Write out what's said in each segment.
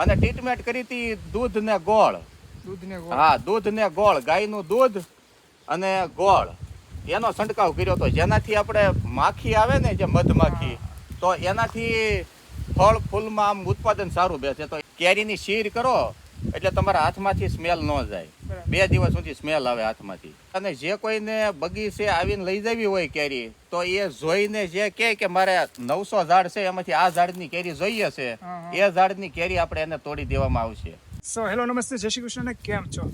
અને ટ્રીટમેન્ટ કરી હતી દૂધ ને ગોળ. હા દૂધ ને ગોળ ગાયનું દૂધ અને ગોળ. એનો છંટકાવ કર્યો હતો જેનાથી આપણે માખી આવે ને જે મધમાખી તો એનાથી ફળ ફૂલમાં આમ ઉત્પાદન સારું બેસે. તો કેરીની શીર કરો એટલે તમારા હાથમાંથી સ્મેલ ન જાય. બે દિવસ સુધી સ્મેલ આવે હાથમાંથી. અને જે કોઈને બગીચે આવીને લઈ જવી હોય કેરી તો એ જોઈને જે કે મારે નવસો ઝાડ છે એમાંથી આ ઝાડની કેરી જોઈએ છે. એ ઝાડની કેરી આપણે એને તોડી દેવામાં આવશે સો હેલો નમસ્તે જય શ્રી કૃષ્ણ કેમ છો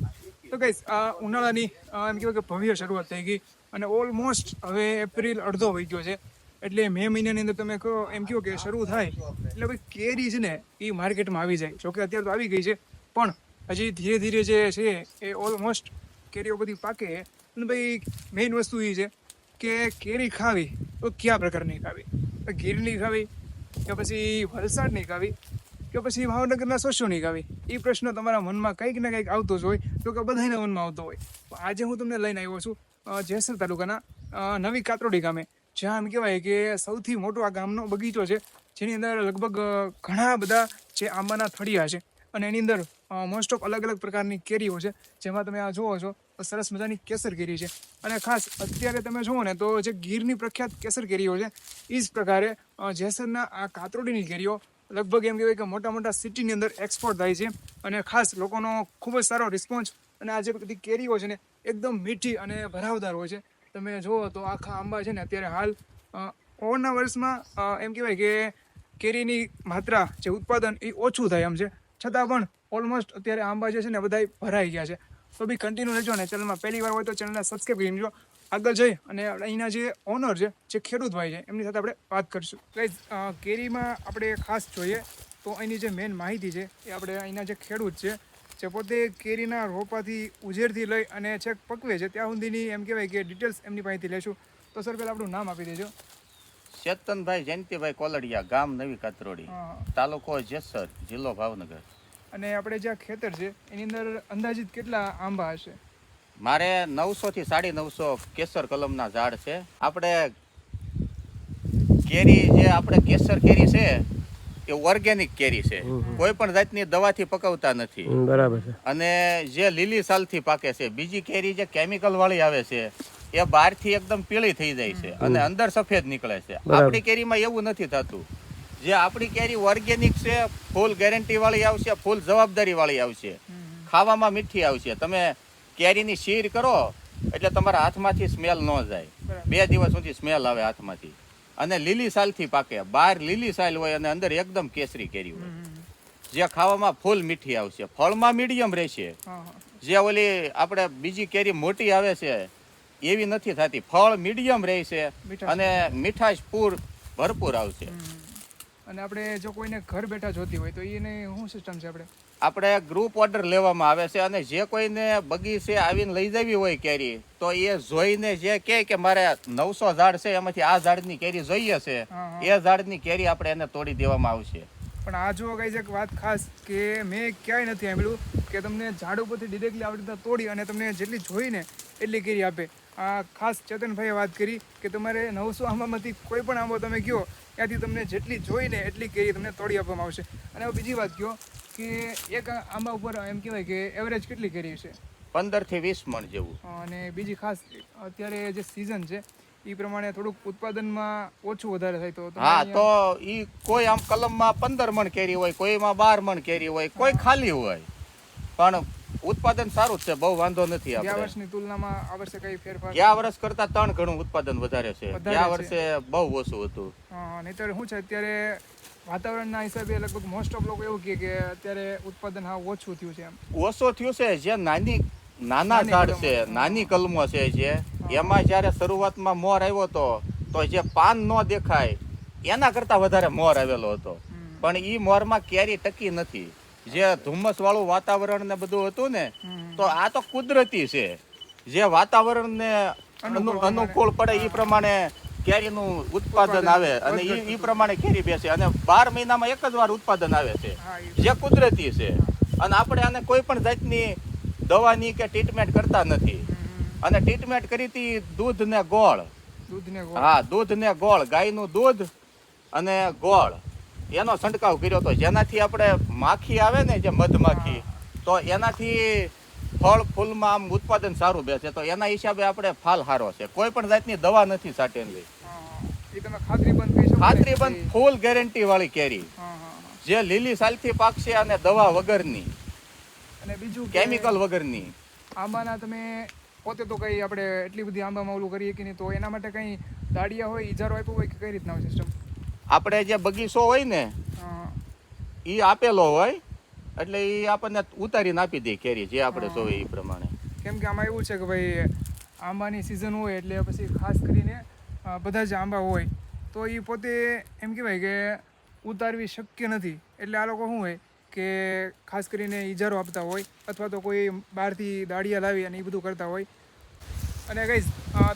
તો કઈ આ ઉનાળાની એમ કહેવાય કે ભવ્ય શરૂઆત થઈ ગઈ અને ઓલમોસ્ટ હવે એપ્રિલ અડધો વહી ગયો છે એટલે મે મહિનાની અંદર તમે કહો એમ કહો કે શરૂ થાય એટલે ભાઈ કેરી છે ને એ માર્કેટમાં આવી જાય જોકે અત્યારે તો આવી ગઈ છે પણ હજી ધીરે ધીરે જે છે એ ઓલમોસ્ટ કેરીઓ બધી પાકે અને ભાઈ મેઇન વસ્તુ એ છે કે કેરી ખાવી તો કયા પ્રકારની ખાવી? ગીરની ખાવી કે પછી વલસાડની ખાવી કે પછી ભાવનગરના નહીં ખાવી? એ પ્રશ્ન તમારા મનમાં કંઈક ને કંઈક આવતો જ હોય, તો કે બધાના મનમાં આવતો હોય. આજે હું તમને લઈને આવ્યો છું જેસર તાલુકાના નવી કાતરોડી ગામે, જ્યાં એમ કહેવાય કે સૌથી મોટો આ ગામનો બગીચો છે, જેની અંદર લગભગ ઘણા બધા જે આંબાના થળિયા છે. અને એની અંદર મોસ્ટ ઓફ અલગ અલગ પ્રકારની કેરીઓ છે. જેમાં તમે આ જુઓ છો સરસ મજાની કેસર કેરી છે. અને ખાસ અત્યારે તમે જુઓ ને તો જે ગીરની પ્રખ્યાત કેસર કેરીઓ છે એ જ પ્રકારે જેસરના આ કાતરોડીની કેરીઓ લગભગ એમ કહેવાય કે મોટા મોટા સિટીની અંદર એક્સપોર્ટ થાય છે. અને ખાસ લોકોનો ખૂબ જ સારો રિસ્પોન્સ અને આ જે બધી કેરીઓ છે ને, એકદમ મીઠી અને ભરાવદાર હોય છે. તમે જુઓ તો આખા આંબા છે ને અત્યારે હાલ ઓવરના વર્ષમાં એમ કહેવાય કે કેરીની માત્રા, જે ઉત્પાદન એ ઓછું થાય એમ છે. છતાં પણ ઓલમોસ્ટ અત્યારે આંબા જે છે ને બધાય ભરાઈ ગયા છે. તો બી કન્ટિન્યુ રહેજો ને ચેનલમાં પહેલી વાર હોય તો ચેનલને સબસ્ક્રાઈબ કરી લેજો. આગળ જઈ અને આપણે અહીંના જે ઓનર છે જે ખેડૂત ભાઈ છે એમની સાથે આપણે વાત કરીશું. ગાઈઝ કેરીમાં આપણે ખાસ જોઈએ તો અહીંની જે મેઇન માહિતી છે એ આપણે અહીંના જે ખેડૂત છે જે પોતે કેરીના રોપાથી ઉજેરથી લઈ અને છેક પકવે છે ત્યાં સુધીની એમ કહેવાય કે ડિટેલ્સ એમની પાસેથી લેશું. તો સર પહેલાં આપણું નામ આપી દેજો. ચેતનભાઈ જયંતિભાઈ કોલડિયા ગામ નવી કાતરોડી. તાલુકો જેસર જિલ્લો ભાવનગર. અને આપણે જ્યાં ખેતર છે એની અંદર અંદાજિત કેટલા આંબા હશે? મારે નવસો થી સાડી નવસો કેસર કલમના ઝાડ છે. આપણે કેરી જે આપણે કેસર કેરી છે એ ઓર્ગેનિક કેરી છે. કોઈ પણ જાતની દવાથી પકવતા નથી. બરાબર છે. અને જે લીલી સાલથી પાકે છે બીજી કેરી જે કેમિકલ વાળી આવે છે એ બહારથી એકદમ પીળી થઈ જાય છે. અને અંદર સફેદ નીકળે છે. આપણી કેરીમાં એવું નથી થતું. જે આપણી કેરી ઓર્ગેનિક છે ફૂલ ગેરંટી વાળી આવશે ફૂલ જવાબદારી વાળી આવશે. ખાવામાં મીઠી આવશે. તમે કેરીની શીર કરો એટલે તમારા હાથમાંથી સ્મેલ ન જાય. બે દિવસ સુધી સ્મેલ આવે હાથમાંથી. અને લીલી સાલથી પાકે. બહાર લીલી સાલ હોય અને અંદર એકદમ કેસરી કેરી હોય. જે ખાવામાં ફૂલ મીઠી આવશે. ફળમાં મીડિયમ રહેશે. જે ઓલી આપણે બીજી કેરી મોટી આવે છે એવી નથી થતી. ફળ મીડિયમ રહેશે અને મીઠાશ પૂર ભરપૂર આવશે. અને આપણે જો કોઈને ઘર બેઠા જોતી હોય તો એને શું સિસ્ટમ છે આપણે? આપણે ગ્રુપ ઓર્ડર લેવામાં આવે છે અને જે કોઈને બગીચે આવીને લઈ જવી હોય કેરી તો એ જોઈને જે કહે કે મારે નવસો ઝાડ છે એમાંથી આ ઝાડની કેરી જોઈએ છે. એ ઝાડની કેરી આપણે એને તોડી દેવામાં આવશે. પણ આ જુઓ કઈ એક વાત ખાસ કે મેં ક્યાંય નથી સાંભળ્યું કે તમને ઝાડ ઉપરથી ડિરેક્ટલી આવડી રીતે તોડી અને તમને જેટલી જોઈને એટલી કેરી આપે. આ ખાસ ચેતનભાઈએ વાત કરી કે તમારે નવસો આંબામાંથી કોઈ પણ આંબો તમે કહો ત્યાંથી તમને જેટલી જોઈને એટલી કેરી તમને તોડી આપવામાં આવશે. અને બીજી વાત કહો કે એક આંબા ઉપર એમ કહેવાય કે એવરેજ કેટલી કેરી છે? પંદરથી વીસ મણ જેવું. અને બીજી ખાસ અત્યારે જે સિઝન છે એ પ્રમાણે થોડુંક ઉત્પાદનમાં ઓછું વધારે થાય તો હા તો એ કોઈ આમ કલમમાં પંદર મણ કેરી હોય કોઈમાં બાર મણ કેરી હોય કોઈ ખાલી હોય. પણ ઉત્પાદન સારું જ છે બહુ વાંધો નથી ગયા વર્ષની તુલનામાં આ વર્ષે કઈ ફેરફાર? ગયા વર્ષ કરતા ત્રણ ગણું ઉત્પાદન વધારે છે. ગયા વર્ષે બહુ ઓછું હતું. નહીતર શું છે અત્યારે વાતાવરણના હિસાબે લગભગ મોસ્ટ ઓફ લોકો એવું કહે કે અત્યારે ઉત્પાદન હા ઓછું થયું છે એમ. ઓછો થયું છે જે નાની નાના ઝાડ છે નાની કલમો છે જે એમાં જ્યારે શરૂઆતમાં મોર આવ્યો હતો તો જે પાન ન દેખાય એના કરતા વધારે મોર આવેલો હતો. પણ ઈ મોરમાં કેરી ટકી નથી. જે ધુમ્મસ વાળું વાતાવરણ ને બધું હતું ને તો આ તો કુદરતી છે. જે વાતાવરણ ને અનુકૂળ પડે એ પ્રમાણે કેરીનું ઉત્પાદન આવે અને ઈ પ્રમાણે કેરી બેસે. અને બાર મહિનામાં એક જ વાર ઉત્પાદન આવે છે. જે કુદરતી છે. અને આપણે આને કોઈ પણ જાતની દવાની કે ટ્રીટમેન્ટ કરતા નથી. અને ટ્રીટમેન્ટ કરી હતી દૂધ ને ગોળ. હા દૂધ ને ગોળ. ગાયનું દૂધ અને ગોળ. એનો છંટકાવ કર્યો હતો જેનાથી આપણે માખી આવે ને જે મધમાખી તો એનાથી ફળ ફૂલમાં આમ ઉત્પાદન સારું બેસે. તો એના હિસાબે આપણે ફાલ સારો છે. કોઈ પણ જાતની દવા નથી સાટેલી એ તમે ખાતરી બંધ કહી શકો ને? ખાતરી કે બંધ ફૂલ ગેરંટી વાળી કેરી. જે લીલી સાલથી પાકશે અને દવા વગરની. અને બીજું કેમિકલ વગરની. આંબાના તમે પોતે તો કઈ આપણે એટલી બધી આંબામાં ઓલું કરીએ કે નહીં તો એના માટે કઈ દાડિયા હોય ઈજારો આપ્યો હોય કે કઈ રીતના હોય સિસ્ટમ આપણે જે બગીચો હોય ને એ આપેલો હોય એટલે એ આપણને ઉતારીને આપી દે કેરી જે આપણે જોઈએ એ પ્રમાણે. કેમ કે આમાં એવું છે કે ભાઈ આંબાની સિઝન હોય એટલે પછી ખાસ કરીને બધા જ આંબા હોય તો એ પોતે એમ કહેવાય કે ઉતારવી શક્ય નથી. એટલે આ લોકો શું હોય કે ખાસ કરીને ઈજારો આપતા હોય અથવા તો કોઈ બહારથી દાળિયા લાવી અને એ બધું કરતા હોય. અને કંઈ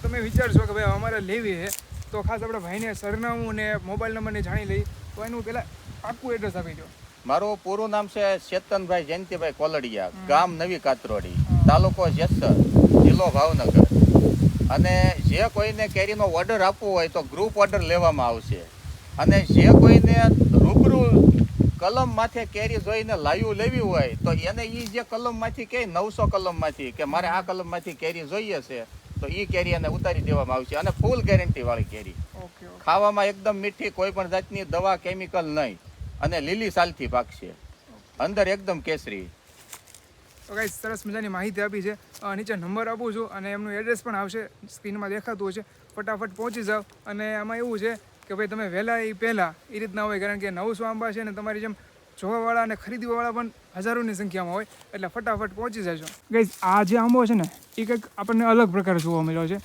તમે વિચારશો કે ભાઈ અમારે લેવી છે. તો ખાસ આપણે ભાઈને સરનામું ને મોબાઈલ નંબરને જાણી લઈ તો એનું પહેલાં પાકું એડ્રેસ આપી દો. મારું પૂરું નામ છે ચેતનભાઈ જયંતિભાઈ કોલડિયા ગામ નવી કાતરોડી તાલુકો જેસર જિલ્લો ભાવનગર. અને જે કોઈને કેરીનો ઓર્ડર આપવો હોય તો ગ્રુપ ઓર્ડર લેવામાં આવશે. અને જે કોઈને રૂબરૂ કલમ માથે કેરી જોઈને લાયું લેવી હોય તો એને એ જે કલમમાંથી કે નવસો કલમમાંથી કે મારે આ કલમમાંથી કેરી જોઈએ છે તો એ કેરી એને ઉતારી દેવામાં આવશે. અને ફૂલ ગેરંટી વાળી કેરી. ખાવામાં એકદમ મીઠી કોઈ પણ જાતની દવા કેમિકલ નહીં. અને લીલી સાલથી પાકશે. અંદર એકદમ કેસરી. તો ગાઈસ સરસ મજાની માહિતી આપી છે. નીચે નંબર આપું છું અને એમનું એડ્રેસ પણ આવશે. સ્ક્રીનમાં દેખાતું હશે. ફટાફટ પહોંચી જાઓ. અને આમાં એવું છે કે ભાઈ તમે વહેલા એ પહેલાં એ રીતના હોય. કારણ કે નવું આંબા છે ને તમારી જેમ જોવાવાળા અને ખરીદવાવાળા પણ હજારોની સંખ્યામાં હોય, એટલે ફટાફટ પહોંચી જશો ગઈ આ જે આંબો છે ને, એ કંઈક આપણને અલગ પ્રકાર જોવા મળ્યો છે.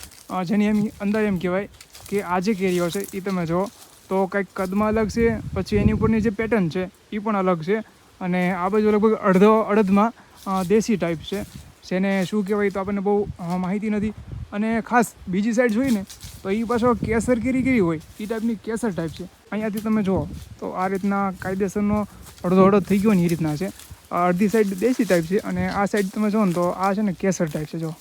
જેની એમ, અંદર એમ કહેવાય કે આ જે કેરીઓ છે, એ તમે જુઓ, તો કંઈક કદમાં અલગ છે, પછી એની ઉપરની જે પેટર્ન છે, એ પણ અલગ છે. અને આ બાજુ લગભગ અડધો, અડધમાં દેશી ટાઈપ છે. જેને શું કહેવાય તો આપણને બહુ માહિતી નથી. અને ખાસ બીજી સાઈડ જોઈએ ને તો એ પાછો કેસર કેરી કેવી હોય? એ ટાઈપની કેસર ટાઈપ છે. અહીંયાથી તમે જુઓ, તો આ રીતના કાયદેસરનો અડધો અડધો થઈ ગયો ને એ રીતના છે. અડધી સાઈડ દેશી ટાઈપ છે અને આ સાઈડ તમે જુઓ ને તો આ છે ને કેસર ટાઈપ છે જો